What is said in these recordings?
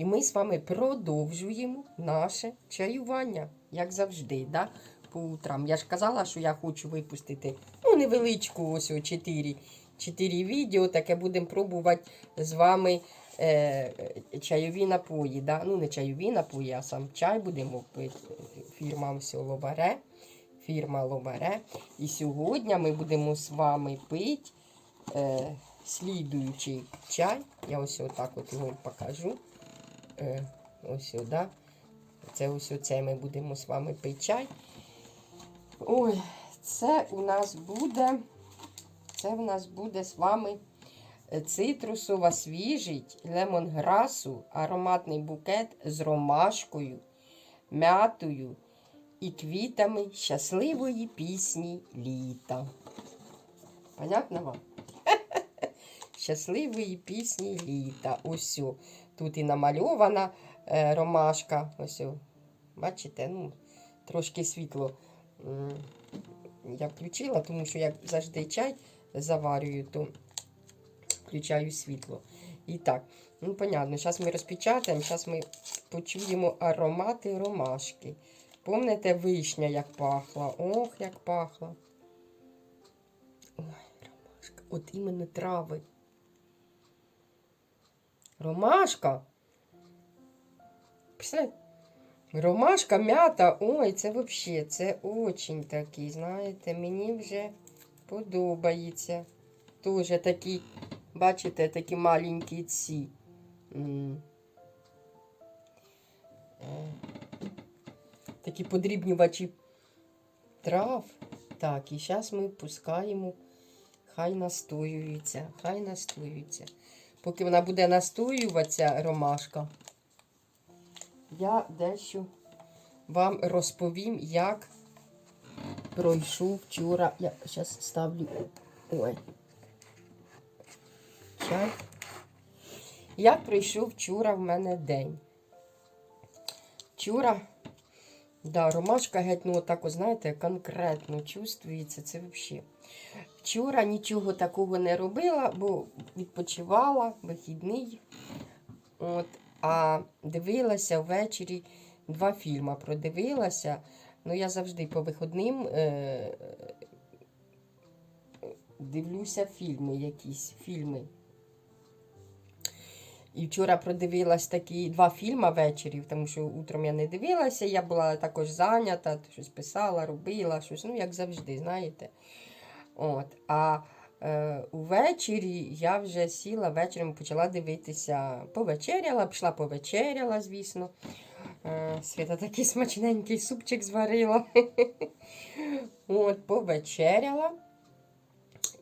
І ми з вами продовжуємо наше чаювання, як завжди, да? по утрам. Я ж казала, що я хочу випустити ну, невеличку ось 4, 4 відео, таке будемо пробувати з вами е, чайові напої. Да? Ну, не чайові напої, а сам чай будемо пити. Фірма все Лобаре. Фірма Лобаре. І сьогодні ми будемо з вами пити е, слідуючий чай. Я ось отак от його покажу. Е, ось сюди. Це ось оце ми будемо з вами пити чай. Ой, це у нас буде. Це у нас буде з вами цитрусова свіжість лемонграсу, ароматний букет з ромашкою, м'ятою і квітами щасливої пісні літа. Понятно вам? Щасливої пісні літа. Ось. Тут і намальована е, ромашка. Ось. Бачите, ну, трошки світло я включила, тому що як завжди чай заварюю, то включаю світло. І так, ну, понятно, зараз ми розпечатаємо, зараз ми почуємо аромати ромашки. Помните вишня, як пахла? Ох, як пахла. Ой, ромашка. От іменно трави. Ромашка. Ромашка, м'ята. Ой, це взагалі, це очень такий, знаєте, мені вже подобається. Тоже такі, бачите, такі маленькі ці. е, Такі подрібнювачі трав. Так, і зараз ми пускаємо, хай настоюється, хай настоюється. Поки вона буде настоюватися, ромашка, я дещо вам розповім, як пройшов вчора. Я зараз ставлю. Ой. Чай. Як пройшов вчора в мене день? Вчора, да, ромашка геть, ну отак, знаєте, конкретно чувствується, це взагалі. Вчора нічого такого не робила, бо відпочивала, вихідний. От, а дивилася ввечері два фільми. Продивилася. Ну, я завжди по виходним е- дивлюся фільми, якісь фільми. І вчора продивилась такі два фільми ввечері, тому що утром я не дивилася, я була також зайнята, щось писала, робила, щось, ну, як завжди, знаєте. От. А е, увечері я вже сіла вечором, почала дивитися, повечеряла, пішла повечеряла, звісно. Е, Свята такий смачненький супчик зварила. От, повечеряла.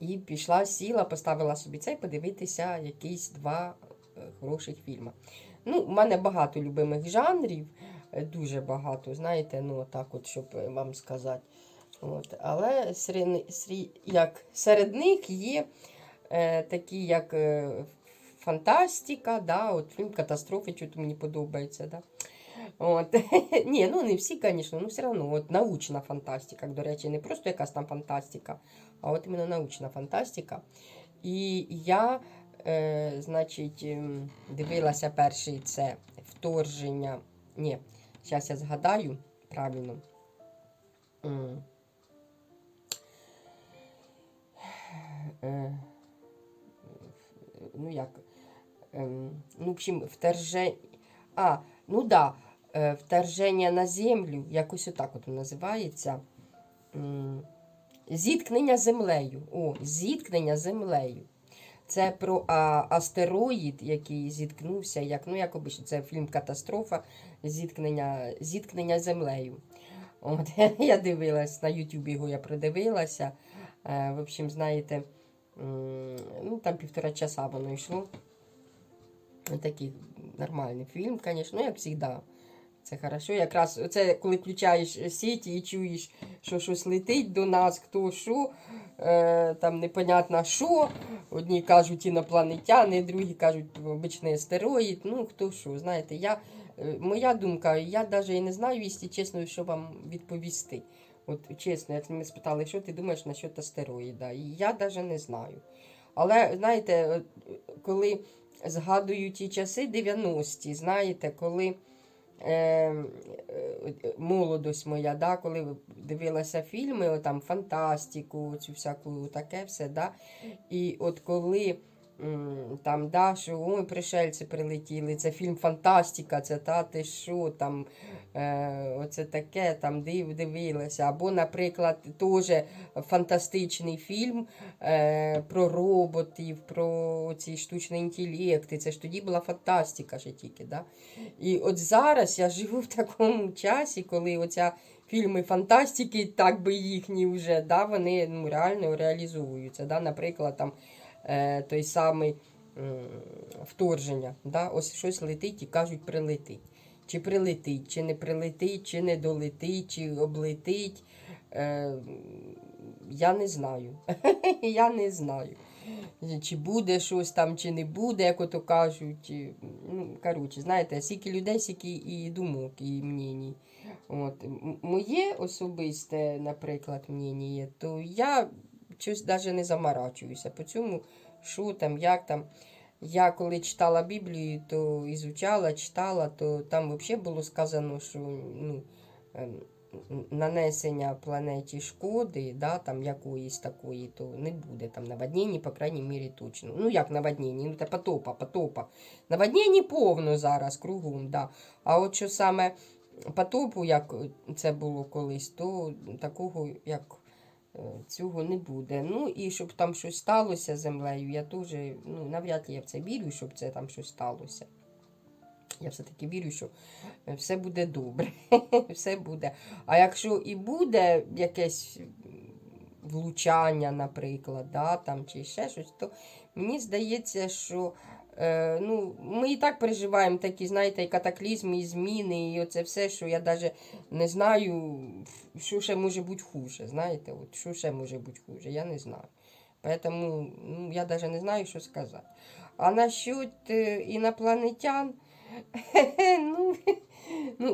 І пішла, сіла, поставила собі цей подивитися якісь два е, хороших фільми. Ну, у мене багато любимих жанрів, е, дуже багато, знаєте, ну так от, щоб е, вам сказати. От, але серед, як, серед них є е, такі, як е, фантастика, да, от фільм Катастрофи, що мені подобається. Да. От. Ні, ну не всі, звісно, ну все одно от, научна фантастика, до речі, не просто якась там фантастика, а от іменно научна фантастика. І я, е, значить, ем, дивилася перший це вторження. Ні, зараз я згадаю правильно. Ну як? Ем, ну, в общем, вторження. А, ну да, е, вторження на землю, якось отак от називається. Зіткнення землею. О, зіткнення землею. Це про а, астероїд, який зіткнувся, як, ну, як обично, це фільм Катастрофа, зіткнення, зіткнення землею. От, я дивилась, на Ютубі його я продивилася. Е, в общем, знаєте, ну, там півтора часа воно йшло. Такий нормальний фільм, звісно, ну, як завжди. Це хорошо. Якраз це коли включаєш сіті і чуєш, що щось летить до нас, хто що, е, там непонятно що. Одні кажуть інопланетяни, другі кажуть обичний астероїд. Ну, хто що. Знаєте, я, е, моя думка, я навіть і не знаю, якщо чесно, що вам відповісти. От чесно, як мене спитали, що ти думаєш насчет астероїда? І я навіть не знаю. Але знаєте, коли згадую ті часи 90-ті, знаєте, коли е, е, молодость моя, да, коли дивилася фільми, там, фантастику, цю всяку таке все. Да, і от коли там, да, що ой, пришельці прилетіли, це фільм Фантастика, це та ти що там, е, оце таке, там див, дивилася. Або, наприклад, теж фантастичний фільм е, про роботів, про ці штучні інтелекти. Це ж тоді була фантастика ще тільки. Да? І от зараз я живу в такому часі, коли оця фільми фантастики, так би їхні вже, да, вони ну, реально реалізовуються. Да? Наприклад, там е, той самий м, вторження. Да? Ось щось летить і кажуть, прилетить. Чи прилетить, чи не прилетить, чи не долетить, чи облетить. Е, я не знаю. я не знаю. Чи буде щось там, чи не буде, як ото кажуть. Ну, коротше, знаєте, скільки людей, скільки і думок, і мнені. От. Моє особисте, наприклад, мнення, то я щось навіть не заморачуюся по цьому, що там, як там. Я коли читала Біблію, то ізучала, читала, то там взагалі було сказано, що ну, ем, нанесення планеті шкоди, да, там якоїсь такої, то не буде там наводнення, по крайній мірі точно. Ну як наводнення, ну це потопа, потопа. Наводнення повно зараз кругом, да. А от що саме потопу, як це було колись, то такого, як цього не буде. Ну і щоб там щось сталося з землею, я теж ну, навряд ли я в це вірю, щоб це там щось сталося. Я все-таки вірю, що е, все буде добре. все буде. А якщо і буде якесь влучання, наприклад, да, там, чи ще щось, то мені здається, що е, ну, ми і так переживаємо такі, знаєте, і катаклізми, і зміни, і оце все, що я навіть не знаю, що ще може бути хуже. Знаєте, от, що ще може бути хуже, я не знаю. Поэтому ну, я навіть не знаю, що сказати. А насчет е, інопланетян,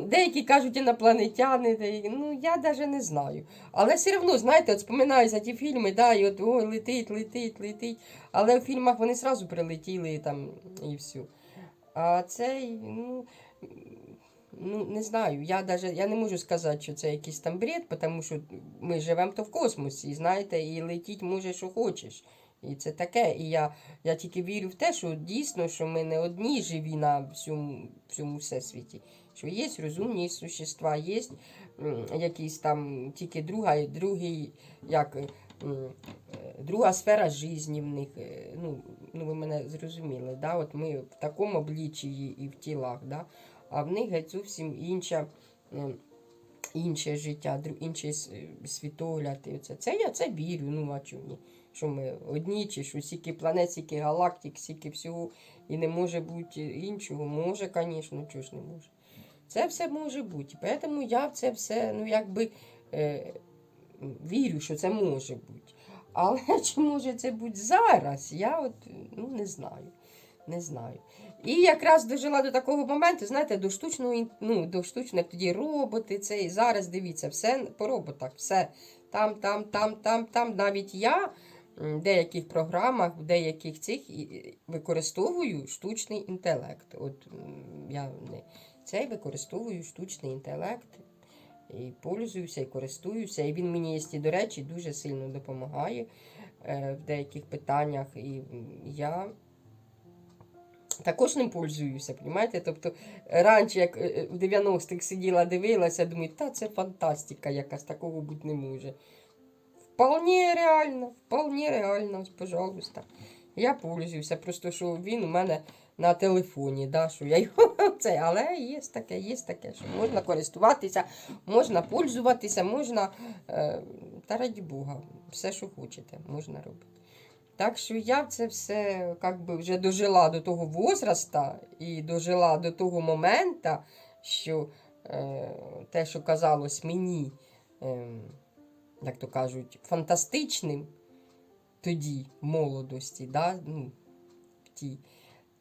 деякі кажуть інопланетяни, деякі, ну я навіть не знаю. Але все одно, знаєте, от споминаються ті фільми, да, і от ой, летить, летить, летить. Але в фільмах вони одразу прилетіли там і все. А цей, ну, ну не знаю, я даже, я не можу сказати, що це якийсь там бред, тому що ми живемо то в космосі, знаєте, і летіть може, що хочеш. І це таке. І я, я тільки вірю в те, що дійсно, що ми не одні живі на всьому, всьому всесвіті. Що є розумні существа, є якісь там тільки друга, другий, як, е, друга сфера житті в них. е, Ну, ну, ви мене зрозуміли. Да? От ми в такому обличчі і в тілах, да? а в них геть зовсім інша. Інше життя, інший світогляд. І. Це я це вірю, ну а чому ні? Що ми одні, чи що стільки планет, стільки галактик, стільки всього, і не може бути іншого. Може, звісно, чого ж не може. Це все може бути. Тому я в це все, ну якби е, вірю, що це може бути. Але чи може це бути зараз? Я от ну, не знаю. Не знаю. І якраз дожила до такого моменту, знаєте, до штучного, ну, до штучних тоді роботи, це і зараз дивіться, все по роботах, все там, там, там, там, там. Навіть я в деяких програмах, в деяких цих використовую штучний інтелект. От я не цей використовую штучний інтелект. І пользуюся, і користуюся. І він мені, якщо, до речі, дуже сильно допомагає е, в деяких питаннях. І я також ним пользуюся, розумієте? Тобто раніше, як е, в 90-х сиділа, дивилася, думаю, та це фантастика якась, такого бути не може. Вполне реально, вполне реально, пожалуйста. Я пользуюся, просто що він у мене на телефоні, да, що я його це, але є таке, є таке, що можна користуватися, можна пользуватися, можна, е, та раді Бога, все, що хочете, можна робити. Так що я це все как би, вже дожила до того возраста і дожила до того моменту, що е, те, що казалось мені, е, як то кажуть, фантастичним тоді, в молодості, да, ну, в тій,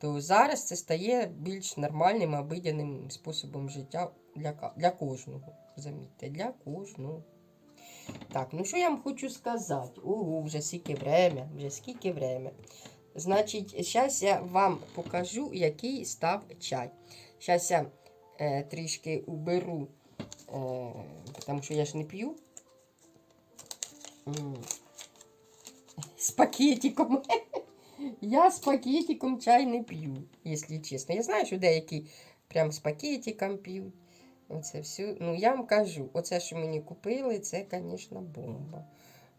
то зараз це стає більш нормальним, обидяним способом життя для, для кожного. Замітьте, для кожного. Так, ну що я вам хочу сказати? Ого, вже скільки время, вже скільки время. Значить, зараз я вам покажу, який став чай. Зараз я е, трішки уберу, е, тому що я ж не п'ю. З пакетиком. Я з пакетиком чай не п'ю, якщо чесно. Я знаю, що деякі прям з пакетиком п'ють. Оце все. Ну, я вам кажу, оце, що мені купили, це, звісно, бомба.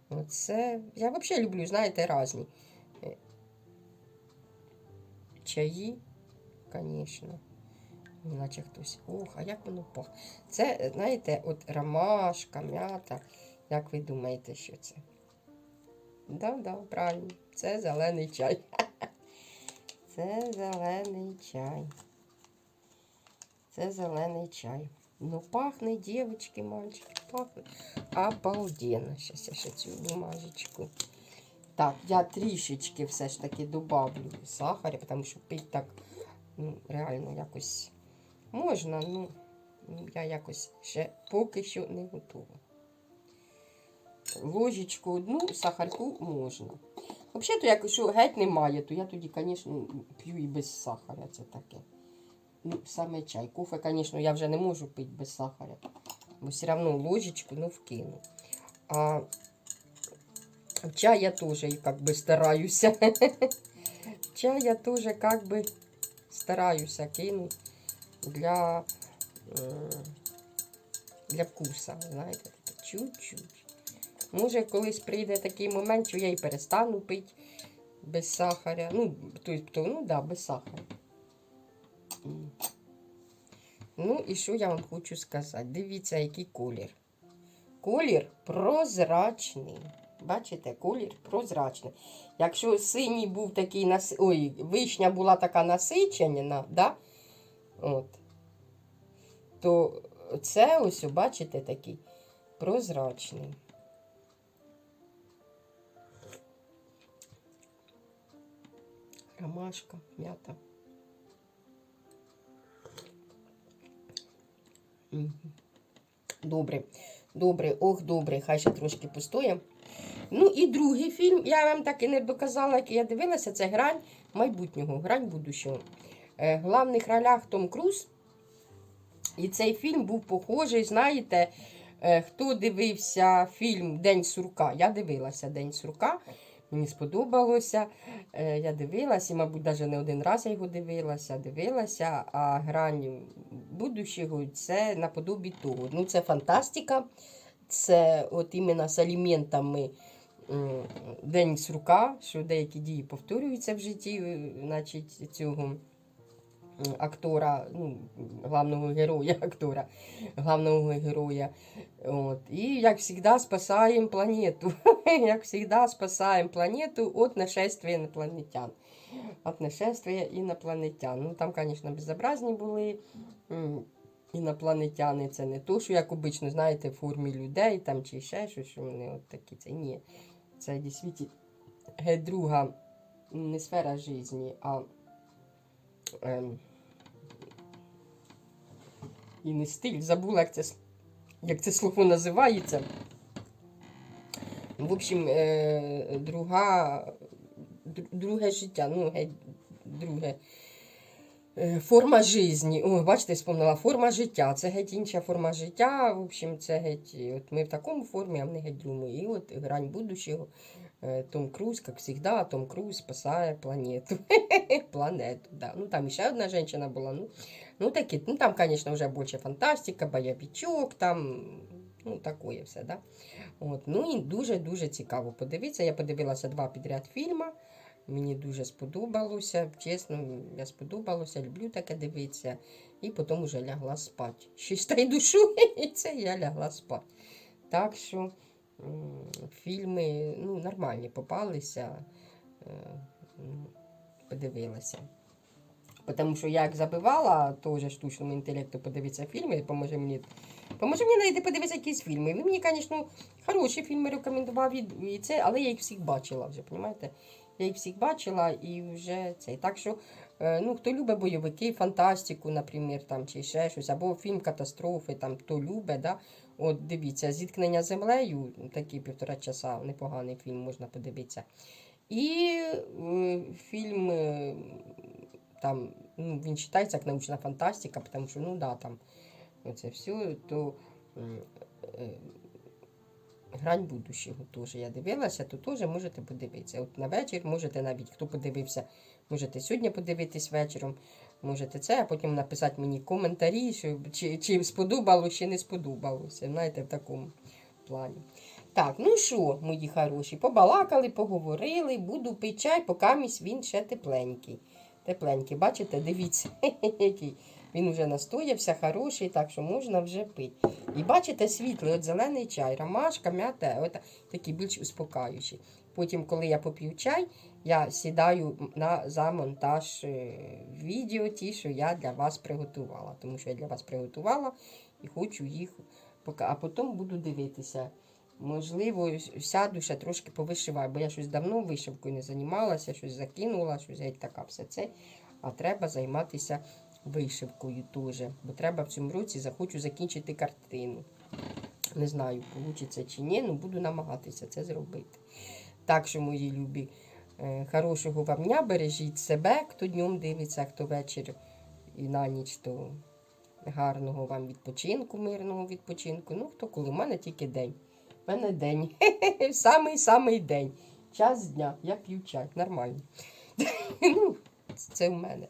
Оце. Я взагалі люблю, знаєте, різні. е, Чаї, звісно. Наче хтось. Ох, а як воно пахне. Це, знаєте, от ромашка, м'ята. Як ви думаєте, що це? Да, да, правильно. Це зелений чай. Це зелений чай. Це зелений чай. Ну, пахне, дівчатки, мальчики, пахне. Обалденно. Зараз я ще цю бумажечку. Так, я трішечки все ж таки добавлю сахаря, тому що пить так ну, реально якось можна, ну, я якось ще поки що не готова. Ложечку одну, сахарку можна. Взагалі, якщо геть немає, то я тоді, звісно, п'ю і без сахаря. Це таке. Ну, саме чай. Кофе, звісно, я вже не можу пити без сахаря. Бо все одно ложечку ну, вкину. А чай я теж бы стараюся. Чай я теж бы стараюся кинуть для, е, для вкуса. Знаєте, чуть-чуть. Може, колись прийде такий момент, що я і перестану пити без сахаря. Ну, тобто, ну да, без сахаря. М. Ну, і що я вам хочу сказати? Дивіться, який колір. Колір прозрачний. Бачите, колір прозрачний. Якщо синій був такий нас... Ой, вишня була така насичена, да? От. то це ось, бачите, такий прозрачний. Ромашка, м'ята. Добре, добре, ох, добре, хай ще трошки постоє. Ну і другий фільм, я вам так і не доказала, який я дивилася, це грань майбутнього, грань будущого. Е, в главних ролях Том Круз. І цей фільм був похожий, знаєте, е, хто дивився фільм День сурка? Я дивилася День сурка. Мені сподобалося. Е, Я дивилася, і, мабуть, навіть не один раз я його дивилася, дивилася, а грань будущого це наподобі того. Ну, це фантастика. Це от іменно з аліментами День сурка, що деякі дії повторюються в житті, е, значить, цього актора, ну, главного героя, актора, главного героя. От. І, як завжди, спасаємо планету. як завжди, спасаємо планету від нашествия інопланетян. От нашествия інопланетян. Ну, там, звісно, безобразні були. Інопланетяни це не то, що як обично, знаєте, в формі людей там чи ще щось, що вони от такі. Це ні. Це дійсно друга не сфера житті, а ем, і не стиль. Забула, як це, як це слово називається. В общем, е, друга, друге життя, ну, геть друге. Е, Форма житті. О, бачите, вспомнила, форма життя. Це геть інша форма життя. В общем, це геть. От ми в такому формі, а вони геть другому. І от грань будущого. Е, Том Круз, як завжди, Том Круз спасає планету. Планету, да. Ну там ще одна жінка була. Ну, ну такі, ну там, звісно, вже більше фантастика, бойовичок, там, ну, таке все, да. От, ну і дуже-дуже цікаво подивитися. Я подивилася два підряд фільми. Мені дуже сподобалося. Чесно, я сподобалося, люблю таке дивитися. І потім вже лягла спати. Щось та й душу, і це я лягла спати. Так що фільми ну, нормальні попалися. Е, Подивилася. Тому що я як забивала теж штучному інтелекту подивитися фільми, поможе мені. Поможе мені знайти подивитися якісь фільми. Він мені, звісно, хороші фільми рекомендував, і, це, але я їх всіх бачила вже, розумієте? Я їх всіх бачила і вже це. Так що, е, ну, хто любить бойовики, фантастику, наприклад, там, чи ще щось, або фільм катастрофи, там, хто любить, да? От дивіться, зіткнення землею, такий півтора часа, непоганий фільм можна подивитися. І е, фільм е, там, ну, він вважається як научна фантастика, тому що, ну да, там оце все, то м, е, Грань будущого теж я дивилася, то теж можете подивитися. От на вечір можете навіть, хто подивився, можете сьогодні подивитись вечором, можете це, а потім написати мені коментарі, що, чи, чи сподобалося, чи не сподобалося. Знаєте, в такому плані. Так, ну що, мої хороші, побалакали, поговорили, буду пити чай, поки місь він ще тепленький. Тепленький, бачите, дивіться, який. Він вже настоявся, хороший, так що можна вже пити. І бачите, світлий, от зелений чай, ромашка, м'ята, от такі більш успокаючі. Потім, коли я поп'ю чай, я сідаю на, за монтаж е, відео, ті, що я для вас приготувала. Тому що я для вас приготувала і хочу їх пока, а потім буду дивитися. Можливо, сяду ще трошки повишиваю, бо я щось давно вишивкою не займалася, щось закинула, щось геть така все це. А треба займатися вишивкою теж. Бо треба в цьому році захочу закінчити картину. Не знаю, вийде чи ні, але буду намагатися це зробити. Так що, мої любі, хорошого вам дня, бережіть себе, хто днем дивиться, хто вечір і на ніч, то гарного вам відпочинку, мирного відпочинку. Ну, хто коли, у мене тільки день. У мене день. Самий-самий день. Час дня. Я п'ю чай. Нормально. ну, це в мене.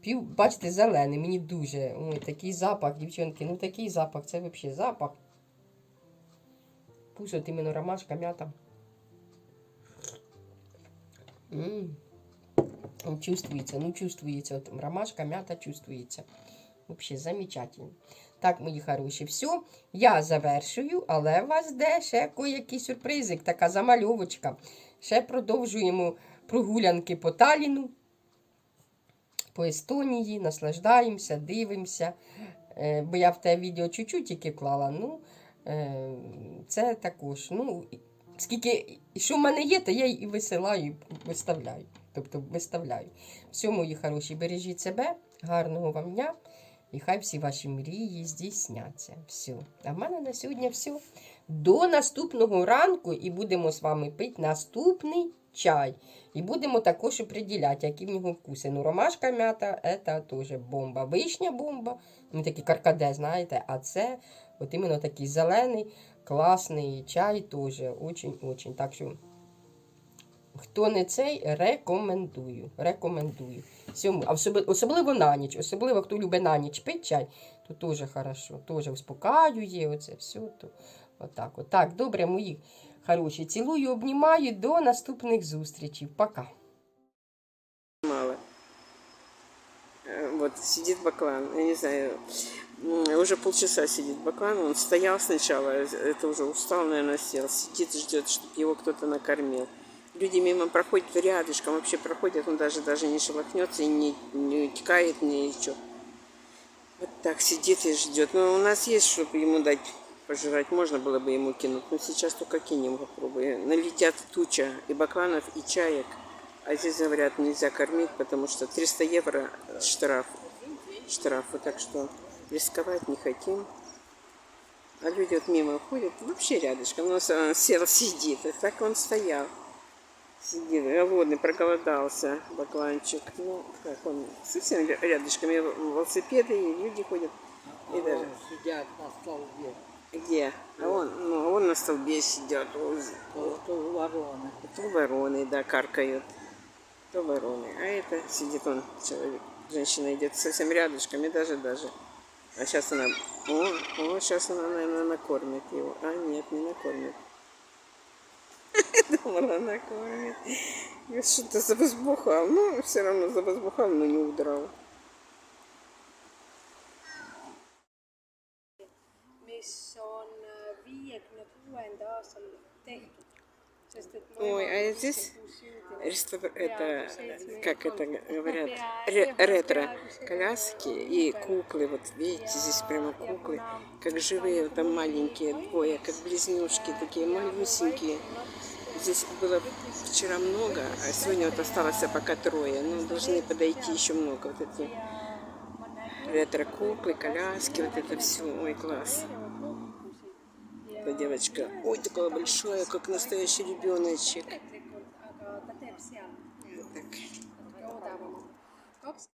П'ю, бачите, зелений, мені дуже. Ой, такий запах, дівчонки, ну такий запах, це взагалі запах. Пусть от ромашка, м'ята. М. Он чувствується, ну чувствується. От ромашка, м'ята чувствується. Взагалі, замечательно. Так, мої хороші, все. Я завершую, але у вас де ще який сюрпризик, така замальовочка. Ще продовжуємо прогулянки по Таліну, по Естонії, наслаждаємося, дивимося. Е, бо я в те відео чуть-чуть тільки клала. Ну, е, це також. Ну, скільки, що в мене є, то я і висилаю, і виставляю. Тобто виставляю. Все, мої хороші, бережіть себе, гарного вам дня. І хай всі ваші мрії здійсняться. Все. А в мене на сьогодні все. До наступного ранку і будемо з вами пити наступний чай. І будемо також определяти, які в нього вкуси. Ну, ромашка м'ята це теж бомба. Вишня бомба. Ну, такий каркаде, знаєте, а це от іменно такий зелений, класний чай теж. Очень-очень. Так що, хто не цей, рекомендую. Рекомендую. Всьому. Особливо на ніч. Особливо, хто любить на ніч пити чай, то теж хорошо. Теж успокаює, оце все. То, отак, от. Так, добре, мої хороші. Цілую, обнімаю. До наступних зустрічей. Пока. мало. Вот сидит Баклан, я не знаю, уже полчаса сидит Баклан, он стоял сначала, это уже устал, наверное, сел, сидит, ждет, чтобы его кто-то накормил. Люди мимо проходят рядышком, вообще проходят, он даже даже не шелохнется и не, не утекает, ничего. Вот так сидит и ждет. Но у нас есть, чтобы ему дать пожрать, можно было бы ему кинуть. Но сейчас только кинем, попробуем. Налетят туча и бакланов, и чаек. А здесь говорят, нельзя кормить, потому что 300 евро штраф. Штрафы, так что рисковать не хотим. А люди вот мимо ходят, вообще рядышком. У нас он сел, сидит. И так он стоял. Сидит, голодный, проголодался, бакланчик. Ну, как он, совсем ря- рядышком. И велосипеды, и люди ходят. И даже... сидят на столбе, Где? А он, ну, он на столбе сидят. то, то вороны. То вороны, да, каркают. То вороны. А это сидит он, человек. Женщина идет совсем рядышком и даже даже. А сейчас она, о, о, сейчас она, наверное, накормит его. А нет, не накормит. Думала, накормит. Я что-то завозбухал. Ну, все равно завозбухал, но не удрал. Ой, а здесь 56 süüdi. Реставр... Peaaegu Это, как это говорят, Peaaegu- ре- ретро peaaegu see- коляски и куклы. Вот видите, здесь прямо куклы, как живые, там маленькие двое, как близнюшки, такие малюсенькие. Здесь было вчера много, а сегодня вот осталось пока трое. Ну, должны подойти еще много. Вот эти ретро-куклы, коляски, вот это все. Ой, класс. Эта девочка, ой, такое большое, как настоящий ребеночек. Так.